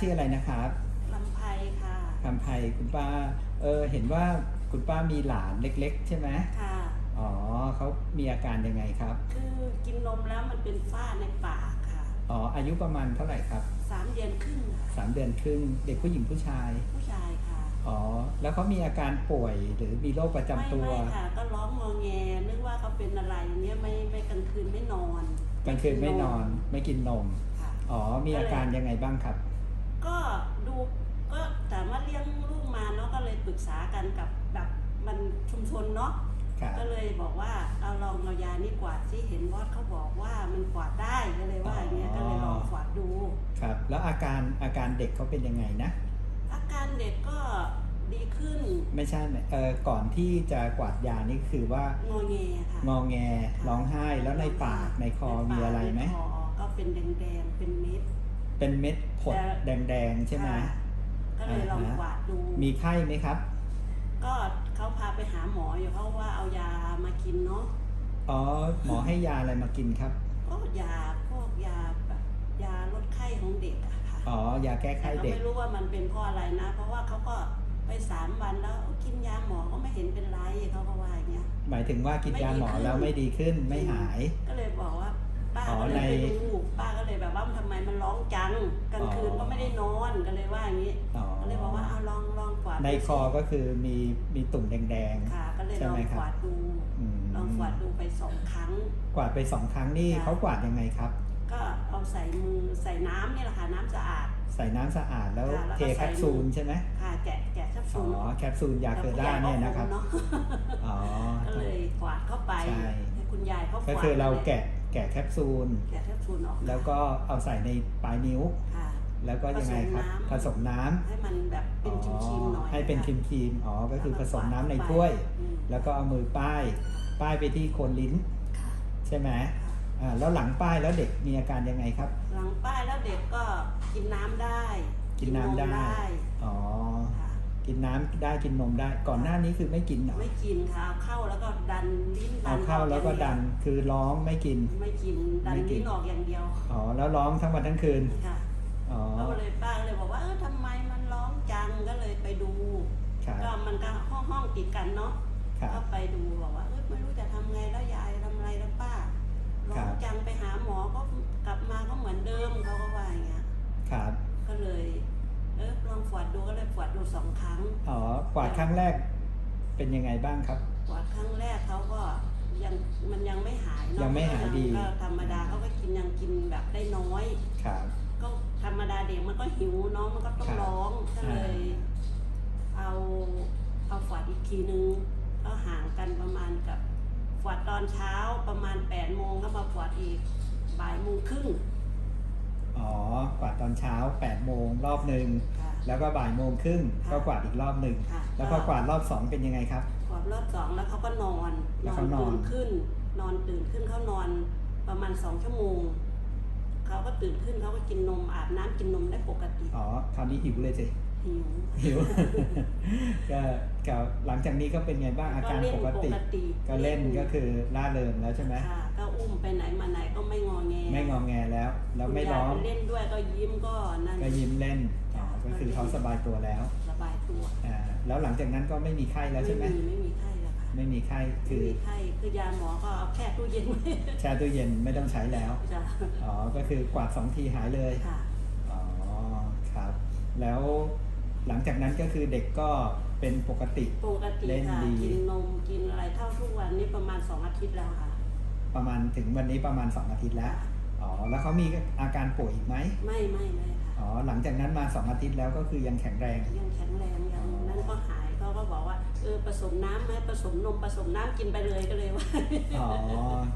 ชื่ออะไรนะครับลำไพค่ะคำไพคุณป้า เออเห็นว่าคุณป้ามีหลานเล็ก ๆ ใช่ไหมค่ะ อ๋อเขามีอาการยังไงครับ คือกินนมแล้วมันเป็นฝ้าในปากค่ะ อ๋ออายุประมาณเท่าไหร่ครับสามเดือนครึ่งค่ะสามเดือนครึ่งเด็กผู้หญิงผู้ชาย ผู้ชายค่ะ อ๋อแล้วเขามีอาการป่วยหรือมีโรคประจำไม่ตัวไม่ค่ะ ก็ร้องงอแงนึกว่าเขาเป็นอะไรอย่างเงี้ยไม่ไม่กลางคืนไม่นอน กลางคืนไม่นอนไม่กินนม ค่ะ อ๋อมีอาการยังไงบ้างครับก็ดู ก็ถามว่าเลี้ยงลูกมาเนาะก็เลยปรึกษากันกับแบบมันชุมชนเนาะครับก็เลยบอกว่าเอาลองเอายานี่กวาดที่เห็นวอดเขาบอกว่ามันกวาดได้ก็เลยว่าอย่างเงี้ยก็เลยลองกวาดดู ครับ แล้วอาการอาการเด็กเขาเป็นยังไงนะ อาการเด็กก็ดีขึ้น ไม่ใช่ไหมเออก่อนที่จะกวาดยานี่คือว่างอแงค่ะงอแงร้องไห้แล้วในปากในคอมีอะไรไหมในคอก็เป็นแดงๆเป็นเม็ด เป็นเม็ด ผดแดงๆ ใช่ไหมค่ะก็เลยลองอ่าฮะกวาดดู มีไข้ไหมครับ ก็เขาพาไปหาหมออยู่เขาว่าเอายามากินเนาะอ๋อหมอให้ยาอะไรมากินครับ ก็ยาพวกยาแบบยาลดไข้ของเด็กอะค่ะอ๋อยาแก้แต่ไข้ก็เด็ก ไม่รู้ว่ามันเป็นเพราะอะไรนะ เพราะว่าเขาก็ไปสามวันแล้วกินยาหมอก็ไม่เห็นเป็นไรเขาก็ว่าอย่างเงี้ย หมายถึงว่ากินยาหมอไม่ดีขึ้นแล้วไม่ดีขึ้นไม่หาย ก็เลยบอกว่า ป้าอ๋อก็เลยไปในดูป้าก็เลยแบบว่าทำไมมันร้องจังกลางคืนอ๋อก็ไม่ได้นอนก็เลยว่าอย่างนี้อ๋อก็เลยบอกว่าเอาลองลองกวาดในดูสิคอก็คือมีมีตุ่มแดง ค่ะ ก็เลยใช่ลอไหมงครับ กวาดดูๆอืมลองกวาดดูไปสองครั้ง กวาดไปสองครั้งนี่ค่ะ เขากวาดยังไงครับ ก็เอาใส่มือใส่น้ำนี่แหละค่ะน้ำสะอาด ใส่น้ำสะอาดแล้วค่ะแล้วก็เทแคปซูลใส่ ใช่ไหมค่ะแกะแกะแคปอ๋ซูอลแคปซูลยาเคอร่าเนี่ยนะครับแล้วคุณยายก็อมเนาะอ๋อ ก็เลยกวาดเข้าไปใช่ ให้คุณยายเขาก็กวาดคือเราลยแกะ แกะแคปซูล แกะแคปซูลออกแล้วก็เอาใส่ในปลายนิ้ว ค่ะ แล้วก็ยังไงครับ ผผสสมมน้น้ำ ให้มันแบบเป็นครีมๆหน่อยให้เป็นครีะมครีมๆอ๋อ ก็คือแล้วผก็สมน้ำในกวาดเข้าไปถ้วย อืมแล้วก็เอามือป้าย ป้ายไปที่โคนลิ้นค่ะใช่ไหมค่ะอ่า แล้วหลังป้ายแล้วเด็กมีอาการยังไงครับ หลังป้ายแล้วเด็กก็กินน้ำได้กินน้ำได้ อ๋อ ค่ะ กินน้ำได้กินนมได้ ก่อนหน้านี้คือไม่กินเหรอไม่กินค่ะเอาเข้าแล้วก็ดันลิ้นดัเอาเข้าแล้วก็ดันคือร้องไม่กิน ไม่กินดันไม่กินลิ้นออกอย่างเดียวอ๋อแล้วร้องทั้งวันทั้งคืนค่ะอ๋อแล้วก็เลยป้าก็เลยบอกว่าเออทำไมมันร้องจังก็เลยไปดูครับก็มันก็ห้องห้องติดกันเนาะครัก็บไปดูบอกว่าเออไม่รู้จะทำไงแล้วยายทำอะไรแล้วป้าร้ครัองบจังไปหาหมอก็กลับมาก็เหมือนเดิมเขาก็ว่าอย่างเงี้ยครับ ก็เลย เออลองฝวดดูก็เลยฝวดดูสองครั้งอ๋อกวาดครั้งแรกเป็นยังไงบ้างครับฝวดครั้งแรกเขาก็ยังมันยังไม่หายเนอะยังไม่หายดี ก็ธรรมดาเขาก็กินยังกินแบบได้น้อย ครับ ก็ธรรมดาเด็กมันก็หิวเนาะมันก็ต้องครับร้องก็เลยอ่าเอาเอาฝวดอีกทีนึงก็ห่างกันประมาณกับฝวดตอนเช้าประมาณแปดโมงก็มาฝวดอีกบ่ายโมงครึ่ง อ๋อ กวาดตอนเช้า8โมงรอบหนึ่งค่ะแล้วก็บ่ายโมงครึ่งค่ะก็กวาดอีกรอบหนึ่งค่ะแล้วพอกวาดรอบสองเป็นยังไงครับฝวดรอบสองแล้วเขาก็นอนแล้วเขานอน ตื่นขึ้น นอนตื่นขึ้นเขานอนประมาณสองชั่วโมง เขาก็ตื่นขึ้นเขาก็กินนมอาบน้ำกินนมได้ปกติ อ๋อ คราวนี้หิวเลยสิหิวหิวก็ก็หลังจากนี้ก็เป็นไงบ้างอาการเล่นปกติ ก็เล่นก็คือล่าเริงแล้วใช่ไหมค่ะก็อุ้มไปไหนมาไหนก็ไม่งอแง ไม่งองแงแล้ว แล้วไม่ร้องคุณยายไปเล่นด้วยก็ยิ้มก็นั่นก็ยิ้มเล่นอ๋อก็คือเขาสบายตัวแล้ว สบายตัวอ่าแล้วหลังจากนั้นก็ไม่มีไข้แล้วใช่ไหมไม่มีไข้แล้วค่ะไม่มี ไข้ไม่คือมีไข้คือยาหมอก็เอาแค่ตู้เย็นไว้แช่ตู้เย็นไม่ต้องใช้แล้ว จ้ะอ๋อ ก็คือกวาดสองทีหายเลย ค่ะ อ๋อ ครับ แล้วหลังจากนั้นก็คือเด็กก็เป็นปกติ ปกติเล่นค่ะดี กินนมกินอะไรเท่าทุกวันนี้ประมาณสองอาทิตย์แล้วค่ะ ประมาณถึงวันนี้ประมาณ 2 อาทิตย์แล้ว อ๋อ แล้วเขามีอาการป่วยอีกไหม ไม่ไม่ไม่ค่ะอ๋อ หลังจากนั้นมา2อาทิตย์แล้วก็คือยังแข็งแรง ยังแข็งแรงยังนั้นก็หายเขาก็บอกว่าเออผสมน้ำไหมผสมนมผสมน้ำกินไปเลยก็เลยว่า อ๋อ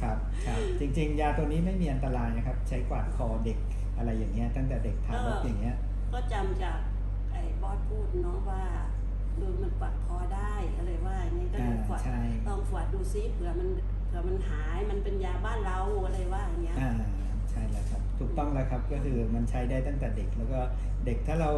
ครับครับจริง ๆ ยาตัวนี้ไม่มีอันตรายนะครับ ใช้กวาดคอเด็กอะไรอย่างเงี้ยตั้งแต่เด็กทารกอย่างเงี้ย ก็จำจากไอ้บอสพูดเนาะว่าเออมันปัดคอได้ก็เลยว่าอย่างนี้ก็เลยอ่าฝวดใช่ ลองฝวดดูซิเผื่อมันเผื่อมันหายมันเป็นยาบ้านเราอะไรว่าอย่างเงี้ย อ่าใช่แล้วครับถูกต้องแล้วครับก็คือมันใช้ได้ตั้งแต่เด็ก แล้วก็เด็กถ้าเรา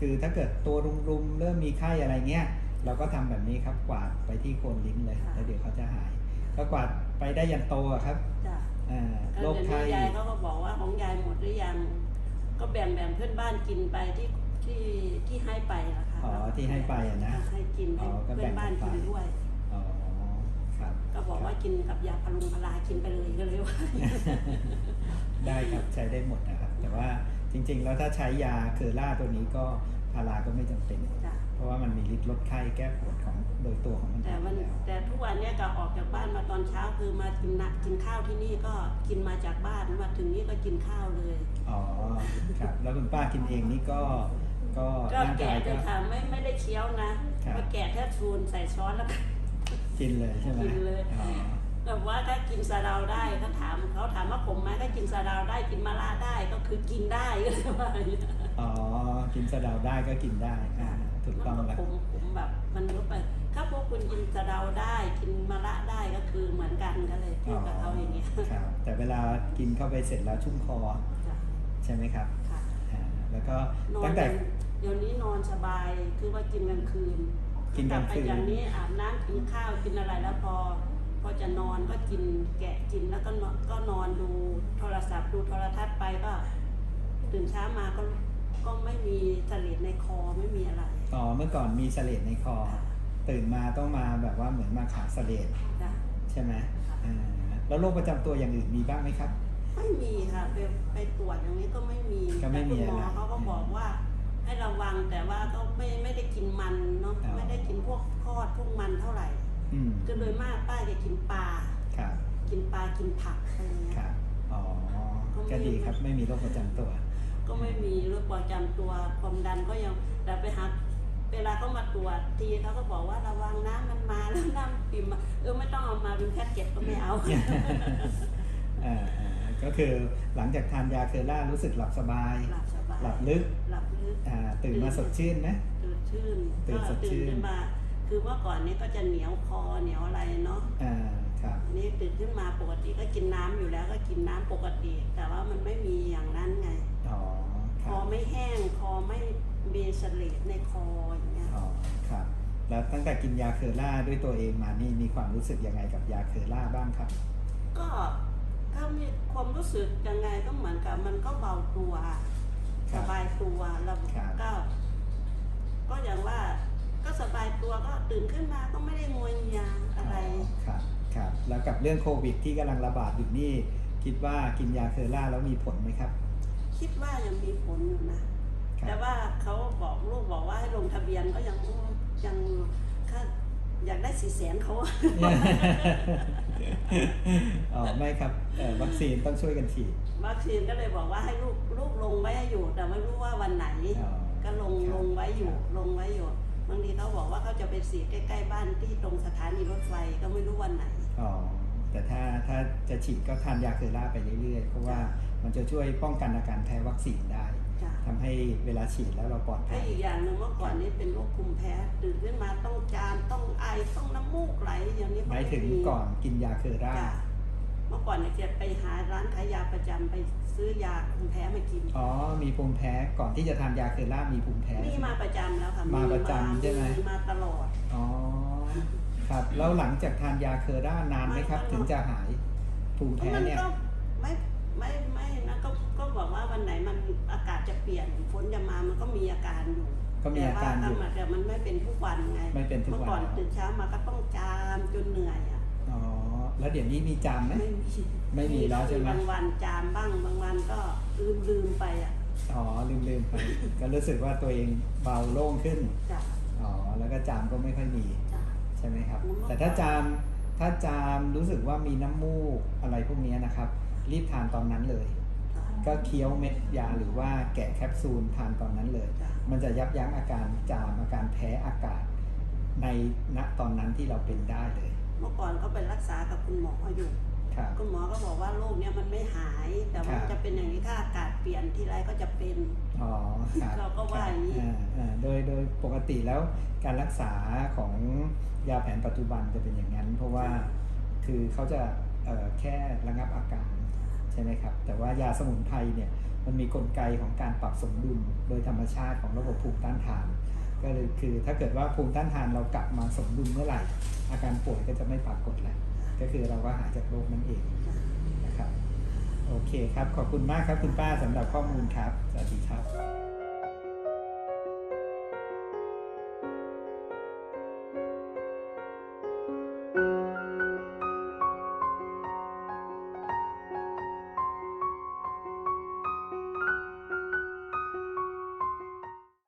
คือถ้าเกิดตัวรุมๆเริ่มมีไข้อะไรเงี้ยเราก็ทำแบบนี้ครับกวาดไปที่โคนลิ้นเลยค่ะแล้วเดี๋ยวเขาจะหายก็กวาดไปได้ยันโตอะครับจ้ะอ่าก็โรคเดี๋ยวไข้นี้ยายเขาก็บอกว่าของยายหมดหรือยัง ก็แบ่งแบ่งเพื่อนบ้านกินไปที่ที่ที่ให้ไปอะค่ะอ๋อที่ให้ไปอะนะให้กินอ๋ให้อก็เพื่แบ่อนงบ้านกันไปกินด้วยอ๋อครับ ก็บอกว่ากินกับยาพารุงพลากินไปเลยก็เลยว่า ได้ครับใช้ได้หมดนะครับ แต่ว่าจริงๆ แล้วถ้าใช้ยาเคอร่าตัวนี้ก็พาราก็ไม่จำเป็น จ้ะเพราะว่ามันมีฤทธิ์ลดไข้แก้ปวดของโดยตัวของมันแต่มันอยู่แล้วแต่ทุกวันเนี้ยก็ออกจากบ้านมาตอนเช้าคือมากินนะกินข้าวที่นี่ก็กินมาจากบ้านมาถึงนี่ก็กินข้าวเลย อ๋อครับแล้วคุณป้ากินเองนี่ก็ก็ก็ร่างแกะกายเลก็ ยค่ะไม่ไม่ได้เคี้ยวนะครับก็แกะแค่ชูนใส่ช้อนแล้วก็ กินเลยใช่ไหมกินเลย อ๋อ แบบว่าถ้ากินซาดาวได้ก็ถามเขาถามว่าผมไหมถ้ากินซาดาวได้กินมะระได้ก็คือกินได้ก็เลยว่าอย่างเงี้ยอ๋อกินสะเดาได้ก็กินได้อ่าถูกต้องมันแล้วผมผมแบบมันรู้ไปถ้าพวกคุณกินซาดาวได้กินมะระได้ก็คือเหมือนกันก็เลยพูดกับเขาอย่างเงี้ยครับแต่เวลากินเข้าไปเสร็จแล้วชุ่มคอจ้ะใช่ไหมครับค่ะอ่าแล้วก็นอนตั้งแต่เดี๋ยวนี้นอนสบายคือว่ากินกลางคืนกินกลางคืนไปอย่างนี้อาบน้ำกินข้าวกินอะไรแล้วพอ พอจะนอนก็กินแกะกินแล้วก็นอนก็นอนดูโทรศัพท์ดูโทรทัศน์ไปก็ตื่นเช้ามาก็ก็ไม่มีสลิดในคอไม่มีอะไร อ๋อเมื่อก่อนมีเสลดในคอ ตื่นมาต้องมาแบบว่าเหมือนมาขาดเสลดจ้ะใช่ไหมค่ะอ่าแล้วโรคประจำตัวอย่างอื่นมีบ้างไหมครับ ไม่มีค่ะไปไปตรวจอย่างนี้ก็ไม่มีก็ไม่มีแต่คุณหมออะไรเขาก็บอกว่าให้ระวังแต่ว่าก็ไม่ไม่ได้กินมันเนาะอ๋อไม่ได้กินพวกทอดพวกมันเท่าไหร่ อืมคือโดยมากป้าจะกินปลาครับกินปลากินผักอะไรเงี้ยครับอ๋อก็ไม่ก็ดีครับไม่มีโรคประจำตัว ก็ไม่มีโรคประจำตัวความดันก็ยังแต่ไปหาเวลาเขามาตรวจทีเขาก็บอกว่าระวังน้ำมันมาแล้วน้ำปิ่มมาเออไม่ต้องเอามาเป็นแพ็กเก็ตก็ไม่เอาอ่าอ่าก็คือหลังจากทานยาเคอร่ารู้สึกหลับสบาย หลับสบายหลับลึกหลับลึกอ่าตื่นมาสดชื่นไหมตื่นชื่นตื่นก็สดชื่นขึ้นมา คือเมื่อก่อนนี้ก็จะเหนียวคอเหนียวอะไรเนาะอ่าครับอันนี่ตื่นขึ้นมาปกติก็กินน้ำอยู่แล้วก็กินน้ำปกติ แต่ว่ามันไม่มีอย่างนั้นไง อ๋อคครับอไม่แห้งคอไม่มีเสลดในคออย่างเงี้ย อ๋อครับ แล้วตั้งแต่กินยาเคอร่าด้วยตัวเองมานี่มีความรู้สึกยังไงกับยาเคอร่าบ้างครับ ก็ถ้ามีความรู้สึกยังไงก็เหมือนกับมันก็เบาตัวคสรับบายตัวแล้วครับ ก็ ก็อย่างว่า ก็สบายตัวก็ตื่นขึ้นมาก็ไม่ได้งวยงาอะไรครับครับแล้วกับเรื่องโควิด ที่กำลังระบาดอยู่นี่ คิดว่ากินยาเคอร่าแล้วมีผลไหมครับ คิดว่ายังมีผลอยู่นะครับแต่ว่าเขาบอกลูกบอกว่าให้ลงทะเบียนก็ยังยังค่าอยากได้สี่แสนเขาอ๋อไม่ครับเอ่อวัคซีนต้องช่วยกันฉีด วัคซีนก็เลยบอกว่าให้ลูกลูกลงไว้ให้อยู่ แต่ไม่รู้ว่าวันไหนอ๋อก็ลงครับลงไว้อยู่ครับลงไว้อยู่ บางทีเขาบอกว่าเขาจะไปฉีดใกล้ ๆ บ้านที่ตรงสถานีรถไฟก็ไม่รู้วันไหน อ๋อ แต่ถ้าถ้าจะฉีดก็ทานยาเคอร่าไปเรื่อยๆ เพราะว่ามันจะช่วยป้องกันอาการแพ้วัคซีนได้จ้ะทำให้เวลาฉีดแล้วเราปลอดและภัยอีกอย่างหนึ่งเมื่อก่อนนี้เป็นโรคภูมิแพ้ตื่นขึ้นมาต้องจามต้องไอต้องน้ำมูกไหลอย่างนี้หมายถึงก่อนกินยาเคอร่าจ้ะ เมื่อก่อนเนี่ยจะไปหาร้านขายยาประจำไปซื้อยาภูมิแพ้มากิน อ๋อ มีภูมิแพ้ก่อนที่จะทานยาเคอร่ามีภูมิแพ้ นี่ใช่ไหมมาประจำแล้วค่ะมาประจำใช่ไหม มาตลอด อ๋อ ครับ แล้วหลังจากทานยาเคอร่านานไหมครับ ไม่ ถึงจะหายภูมิแพ้มันเนี่ย ก็ไม่ไม่ไม่นะก็ก็บอกว่าวันไหนมันอากาศจะเปลี่ยนฝนจะมามันก็มีอาการอยู่ก็มีอาการอยู่แต่ว่าแต่มันไม่เป็นทุกวันไงไม่เป็นทุกวัน เมื่อก่อนตื่นเช้ามาก็ต้องจามจนเหนื่อยอะอ๋อ แล้วเดี๋ยวนี้มีจามไหมไม่มีไม่มีแล้วใช่ไหม บางวันจามบ้าง บางวันก็ลืมลืมไปอะ อ๋อลืมลืมๆไป ก็รู้สึกว่าตัวเองเบาโล่งขึ้น จ้ะอ๋อ แล้วก็จามก็ไม่ค่อยมีจ้ะ ใช่ไหมครับอืมแต่ถ้าจาม ถ้าจามรู้สึกว่ามีน้ำมูกอะไรพวกเนี้ยนะครับ รีบทานตอนนั้นเลย จ้ะ ก็เคี้ยวเม็ดยาหรือว่าแกะแคปซูลทานตอนนั้นเลย จ้ะ มันจะยับยั้งอาการจามอาการแพ้อากาศ ในณตอนนั้นที่เราเป็นได้เลย เมื่อก่อนก็ไปรักษากับคุณหมออยู่ครับคุณหมอก็บอกว่าโรคเนี้ยมันไม่หาย แต่ว่าครับจะเป็นอย่างนี้ถ้าอากาศเปลี่ยนทีไรก็จะเป็นอ๋อครับเราก็ว่าอย่างนี้อ่าอ่าโดยโดยปกติแล้วการรักษาของยาแผนปัจจุบันจะเป็นอย่างนั้น เพราะว่าคือเขาจะเอ่อแค่ระงับอาการใช่ไหมครับ แต่ว่ายาสมุนไพรเนี่ยมันมีกลไกของการปรับสมดุลโดยธรรมชาติของระบบภูมิต้านทาน ก็เลยคือถ้าเกิดว่าภูมิต้านทานเรากลับมาสมดุลเมื่อไหร่ อาการป่วยก็จะไม่ปรากฏแล้วก็คือเราก็หายจากโรคนั่นเองนะครับโอโอเคครับ ขอบคุณมากครับคุณป้าสำหรับข้อมูลครับ สวัสดีครับ